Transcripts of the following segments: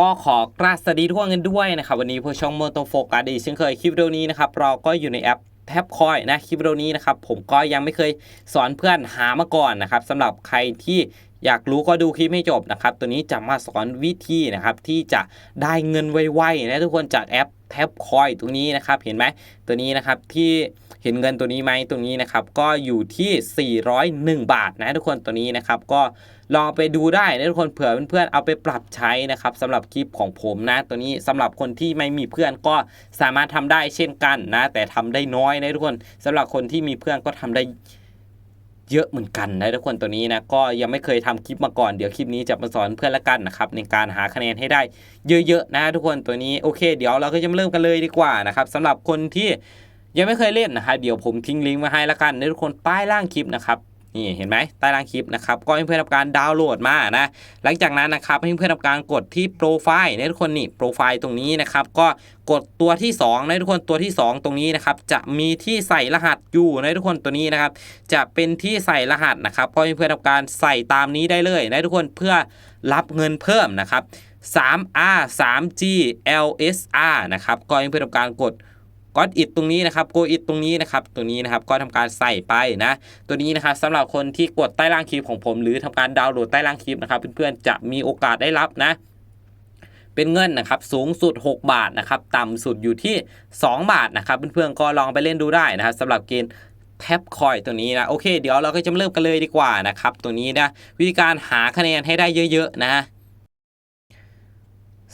ก็ขอกราบสวัสดีทุกคนกันด้วยนะครับวันนี้ผู้ช่องโมโตโฟกัสดีเช่นเคยคลิปวิดีโอนี้นะครับเราก็อยู่ในแอปแทบคอยนะคลิปวิดีโอนี้นะครับผมก็ยังไม่เคยสอนเพื่อนหามาก่อนนะครับสำหรับใครที่อยากรู้ก็ดูคลิปให้จบนะครับตัวนี้จะมาสอนวิธีนะครับที่จะได้เงินไวๆนะทุกคนจากแอป แท็บคอยตรงนี้นะครับเห็นไหมตัวนี้นะครับที่เห็นเงินตัวนี้ไหมตรงนี้นะครับก็อยู่ที่ 401 บาทนะทุกคนตัวนี้นะครับก็ลองไปดูได้นะทุกคนเผื่อเพื่อนๆเอาไปปรับใช้นะครับสำหรับคลิปของผมนะ ตัวนี้สำหรับคนที่ไม่มีเพื่อนก็สามารถทำได้เช่นกันนะแต่ทำได้น้อยนะทุกคนสำหรับคนที่มีเพื่อนก็ทำได้ เยอะเหมือนกันนะทุกคนตัวนี้นะก็ยังไม่เคยทำคลิปมาก่อนเดี๋ยวคลิปนี้จะมาสอนเพื่อนละกันนะครับในการหาคะแนนให้ได้เยอะๆนะทุกคนตัวนี้โอเคเดี๋ยวเราก็จะมาเริ่มกันเลยดีกว่านะครับสำหรับคนที่ยังไม่เคยเล่นนะครับเดี๋ยวผมทิ้งลิงก์ไว้ให้ละกันในทุกคนใต้ล่างคลิปนะครับ นี่เห็นไหมใต้ล่างคลิปนะครับก็ให้เพื่อนทำการดาวน์โหลดมานะหลังจากนั้นนะครับให้เพื่อนทำการกดที่โปรไฟล์นะทุกคนนี่โปรไฟล์ตรงนี้นะครับก็กดตัวที่2นะทุกคนตัวที่ 2 ตรงนี้นะครับจะมีที่ใส่รหัสอยู่นะทุกคนตัวนี้นะครับจะเป็นที่ใส่รหัสนะครับก็ให้เพื่อนทำการใส่ตามนี้ได้เลยนะทุกคนเพื่อรับเงินเพิ่มนะครับ 3R 3G LSR นะครับก็ให้เพื่อนทำการกด ก็อิดตรงนี้นะครับโกอิดตรงนี้นะครับตัวนี้นะครับก็ทำการใส่ไปนะตัวนี้นะครับสำหรับคนที่กดใต้ล่างคลิปของผม หรือทำการดาวน์โหลดใต้ล่างคลิปนะครับเพื่อนๆจะมีโอกาสได้รับนะเป็นเงินนะครับสูงสุด 6 บาทนะครับต่ำสุดอยู่ที่ 2 บาทนะครับเพื่อนๆก็ลองไปเล่นดูได้นะครับสำหรับเกณฑ์แท็บคอยตัวนี้นะโอเค เดี๋ยวเราก็จะเริ่มกันเลยดีกว่านะครับตัวนี้นะวิธีการหาคะแนนให้ได้เยอะๆนะ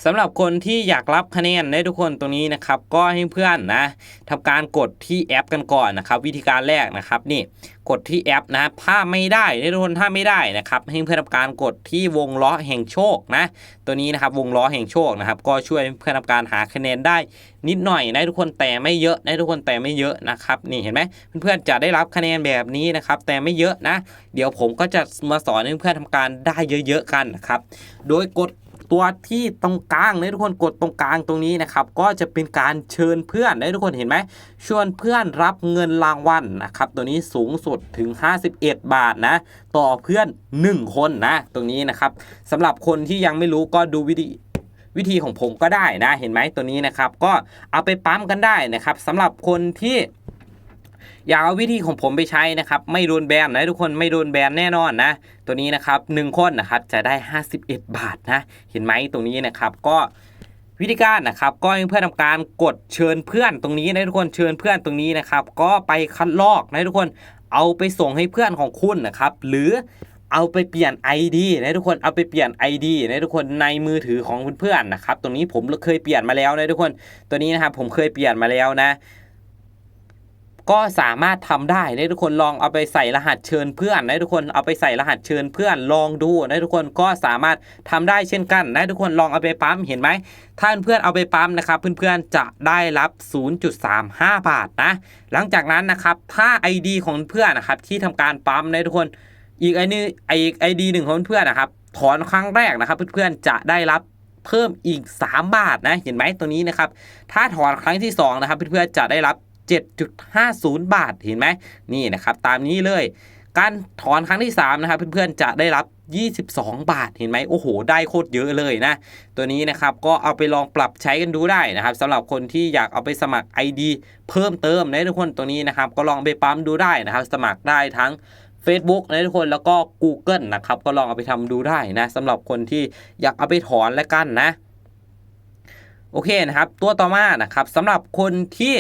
สำหรับคนที่อยากรับคะแนนได้ทุกคนตรงนี้นะครับ ก็ให้เพื่อนนะทำการกดที่แอปกันก่อนนะครับ วิธีการแรกนะครับนี่กดที่แอปนะถ้าไม่ได้ได้ทุกคนถ้าไม่ได้นะครับ ให้เพื่อนทำการกดที่วงล้อแห่งโชคนะ ตัวนี้นะครับวงล้อแห่งโชคนะครับ ก็ช่วยเพื่อนทำการหาคะแนนได้นิดหน่อยนะทุกคนแต่ไม่เยอะนะทุกคนแต่ไม่เยอะนะครับนี่เห็นไหมเพื่อนๆจะได้รับคะแนนแบบนี้นะครับ แต่ไม่เยอะนะ เดี๋ยวผมก็จะมาสอนให้เพื่อนทำการได้เยอะ ๆ กันนะครับ โดยกด ตัวที่ตรงกลางนะทุกคนกดตรงกลางตรงนี้นะครับ ก็จะเป็นการเชิญเพื่อนนะทุกคนเห็นไหมชวนเพื่อนรับเงินรางวัลนะครับ ตัวนี้สูงสุดถึง 51 บาทนะ ต่อเพื่อน 1 คนนะ ตรงนี้นะครับสำหรับคนที่ยังไม่รู้ก็ดูวิธีวิธีของผมก็ได้นะ เห็นไหมตัวนี้นะครับ ก็เอาไปปั๊มกันได้นะครับสำหรับคนที่ อยากเอาวิธีของผมไปใช้นะครับ ไม่โดนแบนนะทุกคนไม่โดนแบนแน่นอนนะ ตัวนี้นะครับหนึ่งคนนะครับจะได้ 51 บาทนะ เห็นไหมตรงนี้นะครับก็วิธีการนะครับก็ให้เพื่อนทำการกดเชิญเพื่อนตรงนี้นะทุกคนเชิญเพื่อนตรงนี้นะครับ ก็ไปคัดลอกนะทุกคนเอาไปส่งให้เพื่อนของคุณนะครับ หรือเอาไปเปลี่ยน ID นะทุกคนเอาไปเปลี่ยน ID นะทุกคนในมือถือของเพื่อนๆนะครับ ตรงนี้ผมเคยเปลี่ยนมาแล้วนะทุกคน ตัวนี้นะครับผมเคยเปลี่ยนมาแล้วนะ ก็สามารถทำได้นะทุกคนลองเอาไปใส่รหัสเชิญเพื่อนนะทุกคนเอาไปใส่รหัสเชิญเพื่อนลองดูนะทุกคนก็สามารถทำได้เช่นกันนะทุกคนลองเอาไปปั๊มเห็นไหมถ้าเพื่อนเอาไปปั๊มนะครับเพื่อนๆจะได้รับ 0.35 บาทนะหลังจากนั้นนะครับถ้า ID ของเพื่อนนะครับที่ทำการปั๊มนะทุกคนอีกไอ้นี่ไอไอดีหนึ่งของเพื่อนนะครับถอนครั้งแรกนะครับ เพื่อนๆจะได้รับเพิ่มอีก 3 บาทนะเห็นไหมตัวนี้นะครับถ้าถอนครั้งที่2นะครับเพื่อนๆจะได้รับ 7.50 บาทเห็นไหมนี่นะครับตามนี้เลย การถอนครั้งที่3นะครับเพื่อนๆจะได้รับ 22 บาทเห็นไหมโอ้โห ได้โคตรเยอะเลยนะ ตัวนี้นะครับก็เอาไปลองปรับใช้กันดูได้นะครับสำหรับคนที่อยากเอาไปสมัคร ID เพิ่มเติมนะทุกคนตัวนี้นะครับก็ลองไปปั๊มดูได้นะครับ สมัครได้ทั้ง Facebook นะทุกคนแล้วก็ Google นะครับก็ลองเอาไปทำดูได้นะสำหรับคนที่อยากเอาไปถอนและกันนะ โอเคนะครับ ตัวต่อมานะครับสำหรับคนที่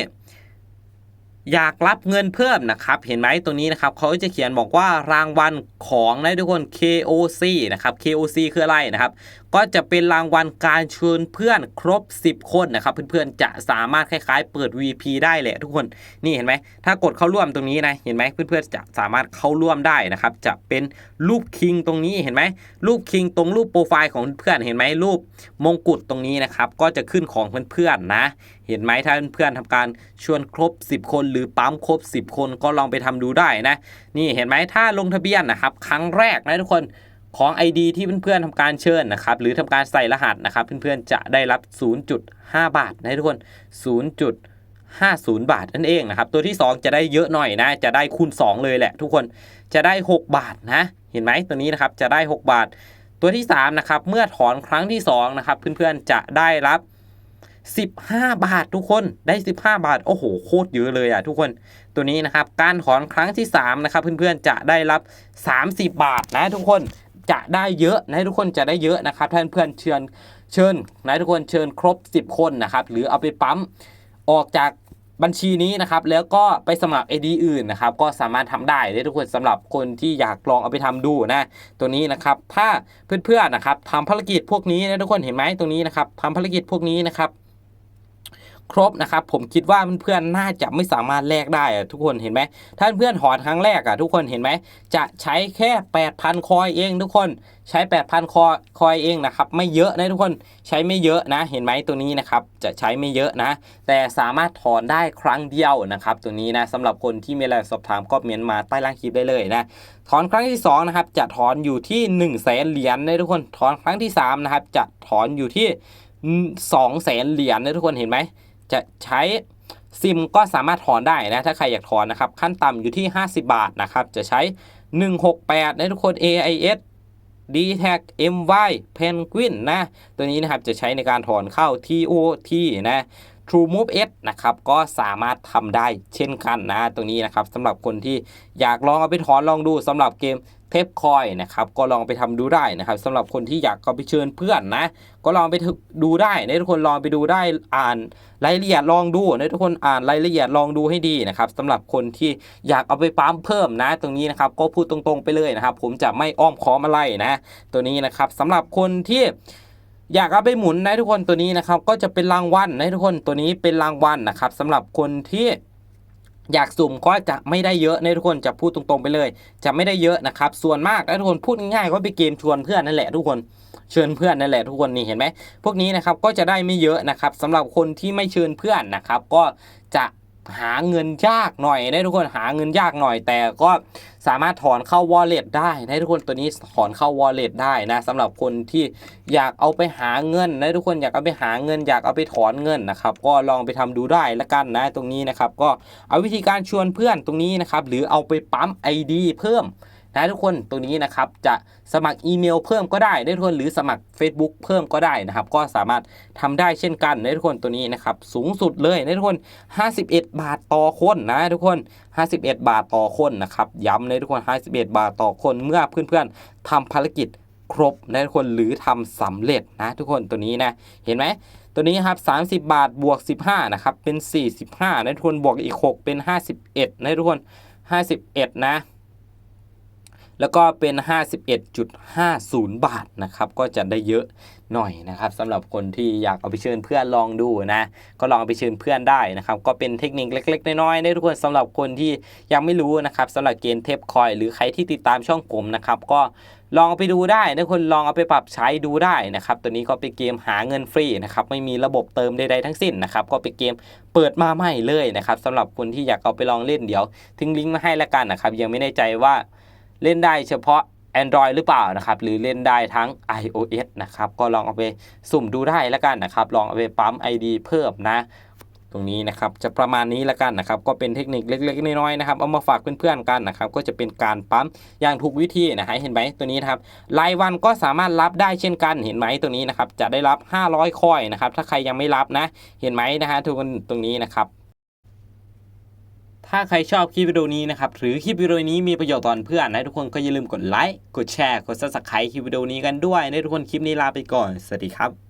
อยากรับเงินเพิ่มนะครับ เห็นไหมตรงนี้นะครับเขาจะเขียนบอกว่ารางวัลของนะทุกคน KOC นะครับ KOC คืออะไรนะครับ ก็จะเป็นรางวัลการเชิญเพื่อนครบ 10 คนนะครับ เพื่อนๆจะสามารถคล้ายๆ เปิด VP ได้แหละทุกคนนี่เห็นไหมถ้ากดเข้าร่วมตรงนี้นะเห็นไหมเพื่อนๆจะสามารถเข้าร่วมได้นะครับ จะเป็นรูปคิงตรงนี้เห็นไหมรูปคิงตรงรูปโปรไฟล์ของเพื่อนเห็นไหมรูปมงกุฎตรงนี้นะครับก็จะขึ้นของเพื่อนๆนะ เห็นไหมถ้าเพื่อนๆทำการชวนครบ 10 คนหรือปั๊มครบ 10 คนก็ลองไปทำดูได้นะ นี่เห็นไหมถ้าลงทะเบียนนะครับ ครั้งแรกนะทุกคนของ ID ที่เพื่อนๆทำการเชิญนะครับหรือทำการใส่รหัสนะครับ เพื่อนๆจะได้รับ 0.5 บาทนะทุกคน 0.50 บาทนั่นเองนะครับตัวที่ 2 จะได้เยอะหน่อยนะ จะได้คูณ 2 เลยแหละ ทุกคนจะได้ 6 บาทนะ เห็นไหมตัวนี้นะครับจะได้ 6 บาท ตัวที่3นะครับเมื่อถอนครั้งที่2นะครับเพื่อนๆจะได้รับ 15 บาททุกคนได้ 15 บาท โอ้โห โคตรเยอะเลยอะทุกคนตัวนี้นะครับ การถอนครั้งที่ 3 นะครับ เพื่อนๆจะได้รับ 30 บาทนะทุกคนจะได้เยอะนะทุกคนจะได้เยอะนะครับท่านเพื่อนเชิญเชิญนะทุกคนเชิญครบ 10 คนนะครับ หรือเอาไปปั๊มออกจากบัญชีนี้นะครับ แล้วก็ไปสมัคร ID อื่นนะครับ ก็สามารถทำได้เลยทุกคนสำหรับคนที่อยากลองเอาไปทำดูนะตัวนี้นะครับ ถ้าเพื่อนๆนะครับทำภารกิจพวกนี้นะทุกคนเห็นไหมตรงนี้นะครับทำภารกิจพวกนี้นะครับ ครบนะครับ ผมคิดว่าเพื่อนๆน่าจะไม่สามารถแลกได้อะทุกคนเห็นไหมถ้าเพื่อนถอนครั้งแรกอะทุกคนเห็นไหมจะใช้แค่ 8,000 คอยเอง ทุกคนใช้ 8,000 คอยคอยเองนะครับไม่เยอะนะทุกคนใช้ไม่เยอะนะ เห็นไหมตัวนี้นะครับจะใช้ไม่เยอะนะ แต่สามารถถอนได้ครั้งเดียวนะครับตัวนี้นะสำหรับคนที่มีอะไรสอบถามก็เมนมาใต้ล่างคลิปได้เลยนะถอนครั้งที่2นะครับจะถอนอยู่ที่1นึ่งแสนเหรียญนะทุกคนถอนครั้งที่3นะครับจะถอนอยู่ที่2องแสนเหรียญนะทุกคนเห็นไหม จะใช้ซิมก็สามารถถอนได้นะ ถ้าใครอยากถอนนะครับ ขั้นต่ำอยู่ที่ 50 บาทนะครับ จะใช้ 168 นะทุกคน AIS d t a g MY Penguin นะ ตัวนี้นะครับจะใช้ในการถอนเข้า TOT นะ True Move S นะครับ ก็สามารถทำได้เช่นกันนะ ตรงนี้นะครับสำหรับคนที่อยากลองเอาไปถอนลองดูสำหรับเกม เทปคอยนะครับก็ลองไปทำดูได้นะครับสำหรับคนที่อยากเอาไปเชิญเพื่อนนะ ก็ลองไปดูได้นะทุกคนลองไปดูได้อ่านรายละเอียดลองดูนะทุกคนอ่านรายละเอียดลองดูให้ดีนะครับสำหรับคนที่อยากเอาไปปั๊มเพิ่มนะ ตรงนี้นะครับก็พูดตรงๆไปเลยนะครับ ผมจะไม่อ้อมค้อมอะไรนะ ตัวนี้นะครับสำหรับคนที่อยากเอาไปหมุนนะทุกคนตัวนี้นะครับ ก็จะเป็นรางวัลนะทุกคนตัวนี้เป็นรางวัลนะครับสำหรับคนที่ อยากสุ่มก็จะไม่ได้เยอะนะทุกคนจะพูดตรงๆไปเลย จะไม่ได้เยอะนะครับ ส่วนมากนะทุกคนพูดง่ายๆก็ไปเกมชวนเพื่อนนั่นแหละทุกคนเชิญเพื่อนนั่นแหละทุกคนนี่เห็นไหมพวกนี้นะครับก็จะได้ไม่เยอะนะครับสำหรับคนที่ไม่เชิญเพื่อนนะครับ ก็จะ หาเงินยากหน่อยนะทุกคนหาเงินยากหน่อย แต่ก็สามารถถอนเข้า wallet ได้นะทุกคนตัวนี้ถอนเข้า wallet ได้นะสำหรับคนที่อยากเอาไปหาเงินนะทุกคนอยากเอาไปหาเงิน อยากเอาไปถอนเงินนะครับ ก็ลองไปทำดูได้ละกันนะตรงนี้นะครับ ก็เอาวิธีการชวนเพื่อนตรงนี้นะครับ หรือเอาไปปั๊ม ID เพิ่ม นะทุกคนตรงนี้นะครับจะสมัครอีเมลเพิ่มก็ได้นะทุกคนหรือสมัคร Facebook เพิ่มก็ได้นะครับ ก็สามารถทำได้เช่นกันนะทุกคนตัวนี้นะครับสูงสุดเลยนะทุกคน 51 บาทต่อคนนะทุกคน 51 บาทต่อคนนะครับย้ำเลยทุกคน 51 บาทต่อคนเมื่อเพื่อนๆทำภารกิจครบนะทุกคนหรือทำสำเร็จนะทุกคนตัวนี้นะเห็นไหมตัวนี้ครับ30 บาทบวก 15นะครับเป็น 45นะทุกคนบวกอีก 6 เป็น 51นะทุกคน 51 นะ แล้วก็เป็น 51.50 บาทนะครับก็จะได้เยอะหน่อยนะครับสำหรับคนที่อยากเอาไปเชิญเพื่อนลองดูนะก็ลองเอาไปเชิญเพื่อนได้นะครับก็เป็นเทคนิคเล็ก ๆ น้อยๆนะทุกคนสำหรับคนที่ยังไม่รู้นะครับสำหรับเกมเทปคอย หรือใครที่ติดตามช่องผมนะครับก็ลองเอาไปดูได้นะคนลองเอาไปปรับใช้ดูได้นะครับตัวนี้ก็เป็นเกมหาเงินฟรีนะครับไม่มีระบบเติมใดๆทั้งสิ้นนะครับก็เป็นเกมเปิดมาใหม่เลยนะครับสำหรับคนที่อยากเอาไปลองเล่นเดี๋ยวทิ้งลิงก์มาให้ละกันนะครับยังไม่แน่ใจว่า เล่นได้เฉพาะ Android หรือเปล่านะครับหรือเล่นได้ทั้ง iOS นะครับก็ลองเอาไปสุ่มดูได้ละกันนะครับลองเอาไปปั๊ม ID เพิ่มนะตรงนี้นะครับจะประมาณนี้ละกันนะครับก็เป็นเทคนิคเล็ก ๆ น้อยๆนะครับเอามาฝากเพื่อนๆกันนะครับก็จะเป็นการปั๊มอย่างถูกวิธีนะฮะเห็นไหมตัวนี้นะครับรายวันก็สามารถรับได้เช่นกันเห็นไหมตัวนี้นะครับจะได้รับ 500คอยนะครับถ้าใครยังไม่รับนะเห็นไหมนะฮะทุกคนตรงนี้นะครับ ถ้าใครชอบคลิปวิดีโอนี้นะครับ หรือคลิปวิดีโอนี้มีประโยชน์ต่อเพื่อนนะทุกคนก็อย่าลืมกดไลค์ กดแชร์ กดซับสไครต์คลิปวิดีโอนี้กันด้วยนะทุกคนคลิปนี้ลาไปก่อน สวัสดีครับ